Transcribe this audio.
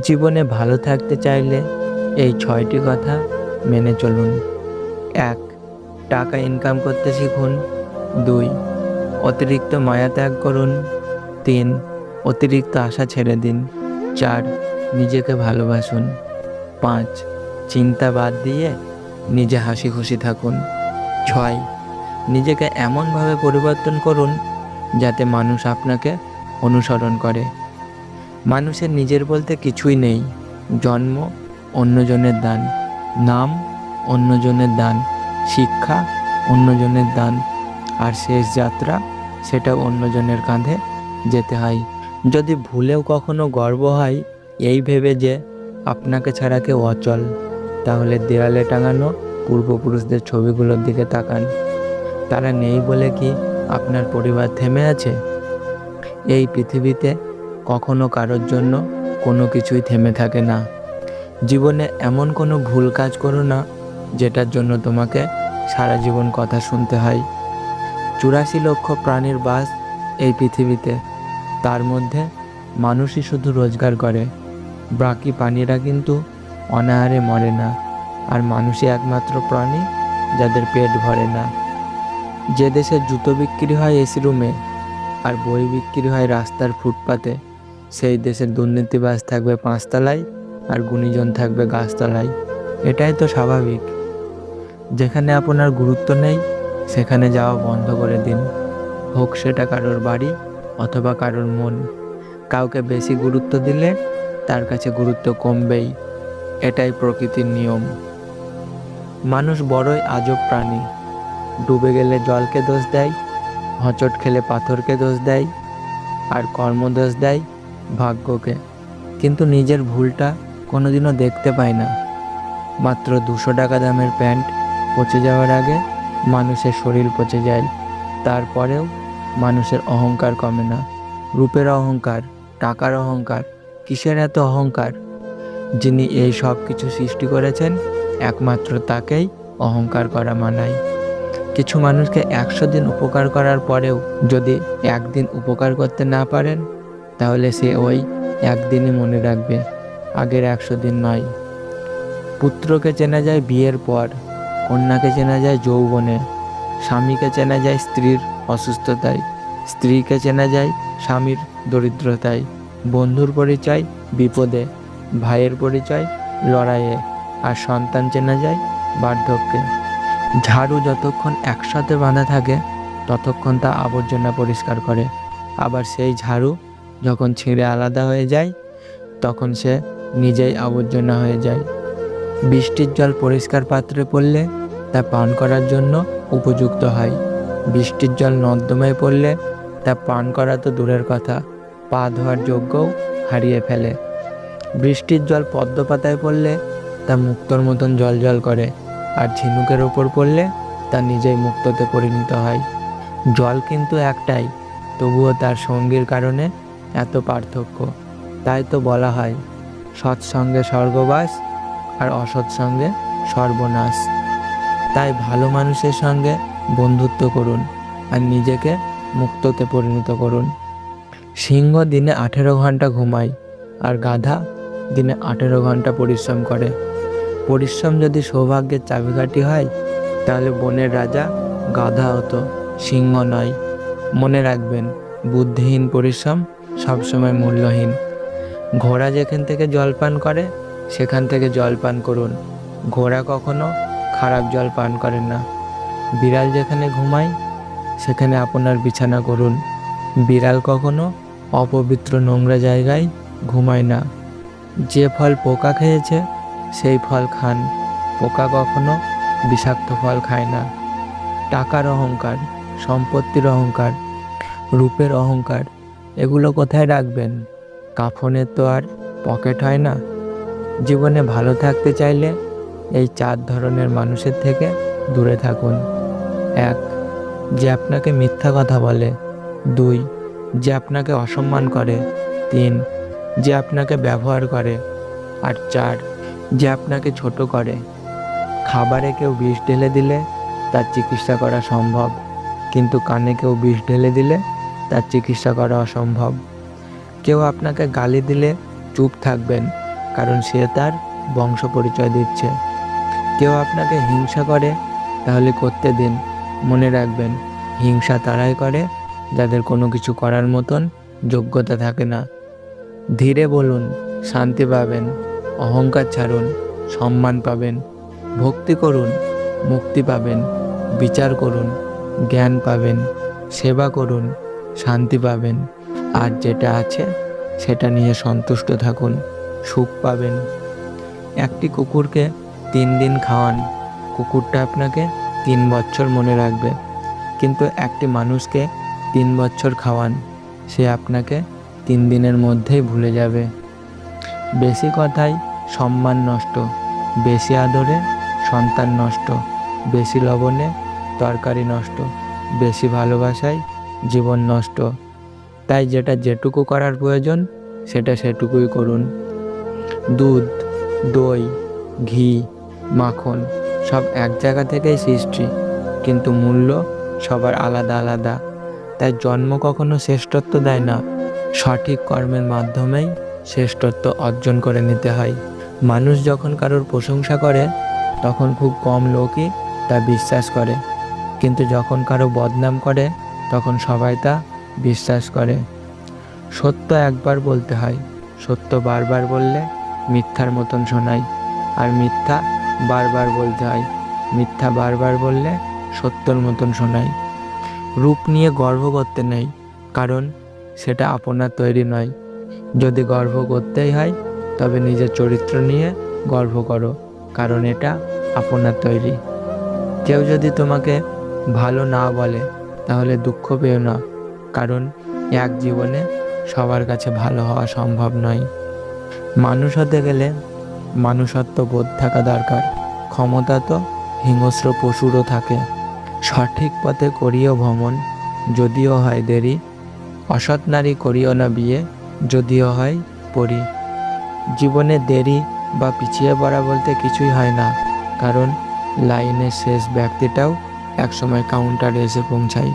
জীবনে ভালো থাকতে চাইলে এই ছয়টি কথা মেনে চলুন। এক, টাকা ইনকাম করতে শিখুন। দুই, অতিরিক্ত মায়া ত্যাগ করুন। তিন, অতিরিক্ত আশা ছেড়ে দিন। চার, নিজেকে ভালোবাসুন। পাঁচ, চিন্তা বাদ দিয়ে নিজে হাসি খুশি থাকুন। ছয়, নিজেকে এমনভাবে পরিবর্তন করুন যাতে মানুষ আপনাকে অনুসরণ করে। মানুষের নিজের বলতে কিছুই নেই। জন্ম অন্যজনের দান, নাম অন্যজনের দান, শিক্ষা অন্যজনের দান, আর শেষ যাত্রা সেটা অন্যজনের কাঁধে যেতে হয়। যদি ভুলেও কখনো গর্ব হয়, এই ভেবে যে আপনাকে ছাড়া কেউ অচল, তাহলে দেওয়ালে টাঙানো পূর্বপুরুষদের ছবিগুলোর দিকে তাকান। তারা নেই বলে কি আপনার পরিবার থেমে আছে? এই পৃথিবীতে কখনো কারোর জন্য কোনো কিছুই থেমে থাকে না। জীবনে এমন কোনো ভুল কাজ করো না, যেটার জন্য তোমাকে সারা জীবন কথা শুনতে হয়। চুরাশি লক্ষ প্রাণীর বাস এই পৃথিবীতে। তার মধ্যে মানুষই শুধু রোজগার করে। বাকি প্রাণীরা কিন্তু অনাহারে মরে না। আর মানুষই একমাত্র প্রাণী যাদের পেট ভরে না। যে দেশে জুতো বিক্রি হয় এসি রুমে, আর বই বিক্রি হয় রাস্তার ফুটপাতে সেই দেশের দুর্নীতিবাজ থাকবে পাঁচতলায় আর গুণীজন থাকবে গাছতলায়। এটাই তো স্বাভাবিক। যেখানে আপনার গুরুত্ব নেই, সেখানে যাওয়া বন্ধ করে দিন। হোক সেটা কারোর বাড়ি অথবা কারোর মন। কাউকে বেশি গুরুত্ব দিলে তার কাছে গুরুত্ব কমবেই। এটাই প্রকৃতির নিয়ম। মানুষ বড়ই আজব প্রাণী। ডুবে গেলে জলকে দোষ দেয়, হচট খেলে পাথরকে দোষ দেয়, আর কর্মদোষ দেয় ভাগ্যকে। কিন্তু নিজের ভুলটা কোনোদিনও দেখতে পায় না। মাত্র দুশো টাকা দামের প্যান্ট পচে যাওয়ার আগে মানুষের শরীর পচে যায়, তারপরেও মানুষের অহংকার কমে না। রূপের অহংকার, টাকার অহংকার, কিসের এত অহংকার? যিনি এই সব কিছু সৃষ্টি করেছেন, একমাত্র তাকেই অহংকার করা মানায়। কিছু মানুষকে একশো দিন উপকার করার পরেও যদি একদিন উপকার করতে না পারেন তাহলে সে ওই একদিনই মনে রাখবে, আগের একশো দিন নয়। পুত্রকে চেনা যায় বিয়ের পর, কন্যাকে চেনা যায় যৌবনে, স্বামীকে চেনা যায় স্ত্রীর অসুস্থতায়, স্ত্রীকে চেনা যায় স্বামীর দরিদ্রতায়, বন্ধুর পরিচয় বিপদে, ভাইয়ের পরিচয় লড়াইয়ে, আর সন্তান চেনা যায় বার্ধক্যে। ঝাড়ু যতক্ষণ একসাথে বাঁধা থাকে, ততক্ষণ তা আবর্জনা পরিষ্কার করে, আবার সেই ঝাড়ু যখন ছিঁড়ে আলাদা হয়ে যায়, তখন সে নিজেই আবর্জনা হয়ে যায়। বৃষ্টির জল পরিষ্কার পাত্রে পড়লে তা পান করার জন্য উপযুক্ত হয়। বৃষ্টির জল নর্দমায় পড়লে তা পান করা তো দূরের কথা, পা ধোয়ার যোগ্যও হারিয়ে ফেলে। বৃষ্টির জল পদ্ম পাতায় পড়লে তা মুক্তর মতন জল জল করে, আর ঝিনুকের ওপর পড়লে তা নিজেই মুক্ততে পরিণত হয়। জল কিন্তু একটাই, তবুও তার সঙ্গীর কারণে এত পার্থক্য। তাই তো বলা হয় সৎসঙ্গে স্বর্গবাস আর অসৎসঙ্গে সর্বনাশ। তাই ভালো মানুষের সঙ্গে বন্ধুত্ব করুন আর নিজেকে মুক্ততে পরিণত করুন। সিংহ দিনে আঠেরো ঘণ্টা ঘুমায় আর গাধা দিনে আঠেরো ঘণ্টা পরিশ্রম করে। পরিশ্রম যদি সৌভাগ্যের চাবিকাঠি হয়, তাহলে বনের রাজা গাধা হতো সিংহ নয়। মনে রাখবেন, বুদ্ধিহীন পরিশ্রম সবসময় মূল্যহীন। ঘোড়া যেখান থেকে জল পান করে, সেখান থেকে জল পান করুন। ঘোড়া কখনো খারাপ জল পান করে না। বিড়াল যেখানে ঘুমায়, সেখানে আপনার বিছানা করুন। বিড়াল কখনো অপবিত্র নোংরা জায়গায় ঘুমায় না। যে ফল পোকা খেয়েছে, সেই ফল খান। পোকা কখনো বিষাক্ত ফল খায় না। টাকার অহংকার, সম্পত্তির অহংকার, রূপের অহংকার এগুলো কোথায় রাখবেন? কাফনের তো আর পকেট হয় না। জীবনে ভালো থাকতে চাইলে এই চার ধরনের মানুষের থেকে দূরে থাকুন। এক, যে আপনাকে মিথ্যা কথা বলে। দুই, যে আপনাকে অসম্মান করে। তিন, যে আপনাকে ব্যবহার করে। আর চার, যে আপনাকে ছোট করে। খাবারে কেউ বিষ ঢেলে দিলে তার চিকিৎসা করা সম্ভব, কিন্তু কানে কেউ বিষ ঢেলে দিলে তার চিকিৎসা করা অসম্ভব। কেউ আপনাকে গালি দিলে চুপ থাকবেন, কারণ সে তার বংশ পরিচয় দিচ্ছে। কেউ আপনাকে হিংসা করে, তাহলে করতে দিন। মনে রাখবেন, হিংসা তারাই করে, যাদের কোনো কিছু করার মতন যোগ্যতা থাকে না। ধীরে বলুন, শান্তি পাবেন, অহংকার ছাড়ুন, সম্মান পাবেন, ভক্তি করুন, মুক্তি পাবেন, বিচার করুন, জ্ঞান পাবেন, সেবা করুন। শান্তি পাবেন। আর যেটা আছে, সেটা নিয়ে সন্তুষ্ট থাকুন, সুখ পাবেন। একটি কুকুরকে তিন দিন খাওয়ান। কুকুরটা আপনাকে তিন বছর মনে রাখবে। কিন্তু একটি মানুষকে তিন বছর খাওয়ান, সে আপনাকে তিন দিনের মধ্যেই ভুলে যাবে। বেশি কথায় সম্মান নষ্ট, বেশি আদরে সন্তান নষ্ট, বেশি লবণে তরকারি নষ্ট, বেশি ভালোবাসায় জীবন নষ্ট। তাই যেটা যেটুকু করার প্রয়োজন, সেটা সেটুকুই করুন। দুধ, দই, ঘি, মাখন, সব এক জায়গা থেকেই সৃষ্টি, কিন্তু মূল্য সবার আলাদা আলাদা। তাই জন্ম কখনো শ্রেষ্ঠত্ব দেয় না। সঠিক কর্মের মাধ্যমেই শ্রেষ্ঠত্ব অর্জন করে নিতে হয়। মানুষ যখন কারোর প্রশংসা করে, তখন খুব কম লোকই তা বিশ্বাস করে। কিন্তু যখন কারও বদনাম করে তখন সবাই তা বিশ্বাস করে। সত্য একবার বলতে হয়, সত্য বারবার বললে মিথ্যার মতন শোনায় আর মিথ্যা বারবার বলতে হয়, মিথ্যা বারবার বললে সত্যর মতন শোনায় রূপ নিয়ে গর্ব করতে নেই, কারণ সেটা আপনার তৈরি নয়। যদি গর্ব করতেই হয়, তবে নিজের চরিত্র নিয়ে গর্ব করো, কারণ এটা আপনার তৈরি। কেউ যদি তোমাকে ভালো না বলে তাহলে দুঃখ পেও না, কারণ এক জীবনে সবার কাছে ভালো হওয়া সম্ভব নয়। মানুষ হতে গেলে মানুষত্ব বোধ থাকা দরকার, ক্ষমতা তো হিংস্র পশুরও থাকে। সঠিক পথে করিও ভ্রমণ, যদিও হয় দেরি। অসৎ নারী করিও না বিয়ে, যদিও হয় পড়ি জীবনে দেরি বা পিছিয়ে পড়া বলতে কিছুই হয় না, কারণ লাইনের শেষ ব্যক্তিটাও একসময় কাউন্টারে এসে পৌঁছায়।